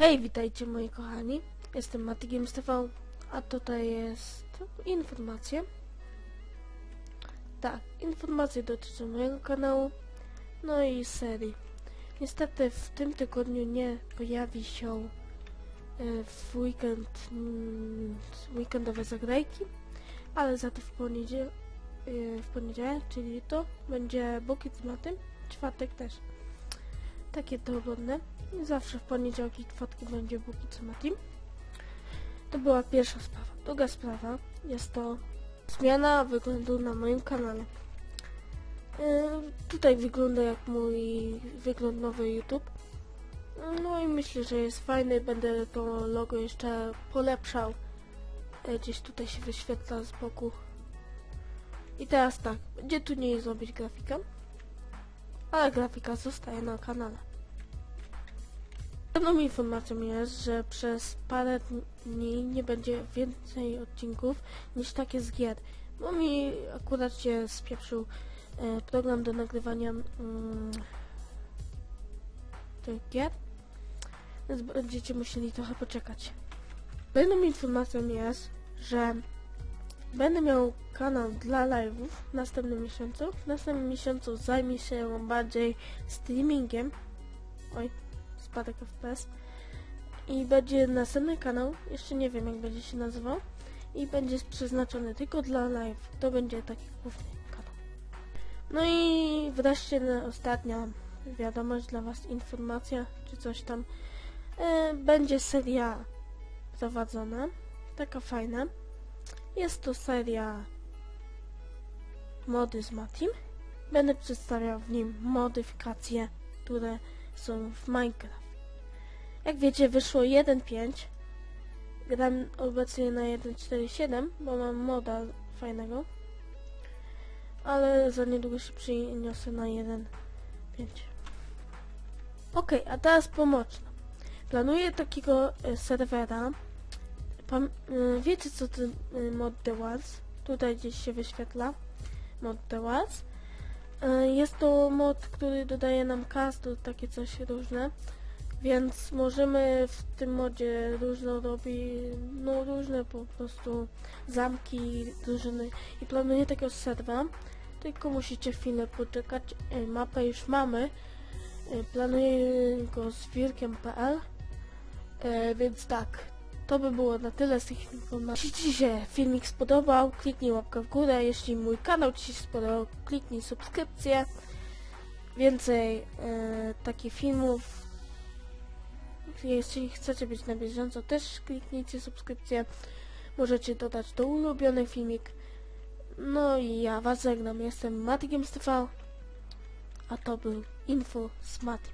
Hej, witajcie moi kochani. Jestem Mati Games TV, a tutaj jest informacja. Tak, informacje dotyczą mojego kanału, no i serii. Niestety w tym tygodniu nie pojawi się e, w weekend mm, weekendowe zagrajki, ale za to w poniedziałek, w poniedziałek, czyli to będzie Bukiet z Matym, czwartek też. Takie dogodne. Zawsze w poniedziałek i czwartki będzie Buki co ma team. To była pierwsza sprawa. Druga sprawa jest to zmiana wyglądu na moim kanale. Yy, tutaj wygląda jak mój wygląd nowy YouTube. No i myślę, że jest fajny. Będę to logo jeszcze polepszał. Yy, gdzieś tutaj się wyświetla z boku. I teraz tak, będzie tu nie zrobić grafika, ale grafika zostaje na kanale. Pewną informacją jest, że przez parę dni nie będzie więcej odcinków niż takie z gier. Bo mi akurat się spieprzył e, program do nagrywania mm, tych gier, więc będziecie musieli trochę poczekać. Pewną informacją jest, że będę miał kanał dla live'ów w następnym miesiącu. W następnym miesiącu zajmie się bardziej streamingiem. Oj, spadek FPS. I będzie następny kanał, jeszcze nie wiem jak będzie się nazywał. I będzie przeznaczony tylko dla live. To będzie taki główny kanał. No i wreszcie ostatnia wiadomość dla Was, informacja czy coś tam. E, będzie seria prowadzona, taka fajna. Jest to seria mody z Matim. Będę przedstawiał w nim modyfikacje, które są w Minecraft. Jak wiecie, wyszło 1.5. Gram obecnie na 1.4.7, bo mam moda fajnego. Ale za niedługo się przeniosę na 1.5. Ok, a teraz pomocno. Planuję takiego e, serwera. Pam e, wiecie co to e, mod The Wars? Tutaj gdzieś się wyświetla mod The Wars. E, Jest to mod, który dodaje nam castle, takie coś różne. Więc możemy w tym modzie różne robić, no różne po prostu zamki, drużyny i planuję takiego serwa. Tylko musicie chwilę poczekać. E, Mapę już mamy. E, Planuję go z wirkiem.pl e, Więc tak, to by było na tyle z tych informacji. Jeśli Ci się filmik spodobał, kliknij łapkę w górę. Jeśli mój kanał Ci się spodobał, kliknij subskrypcję. Więcej e, takich filmów. Jeśli chcecie być na bieżąco, też kliknijcie subskrypcję. Możecie dodać do ulubiony filmik. No i ja Was żegnam. Jestem Mati Games TV, a to był Info z Matim.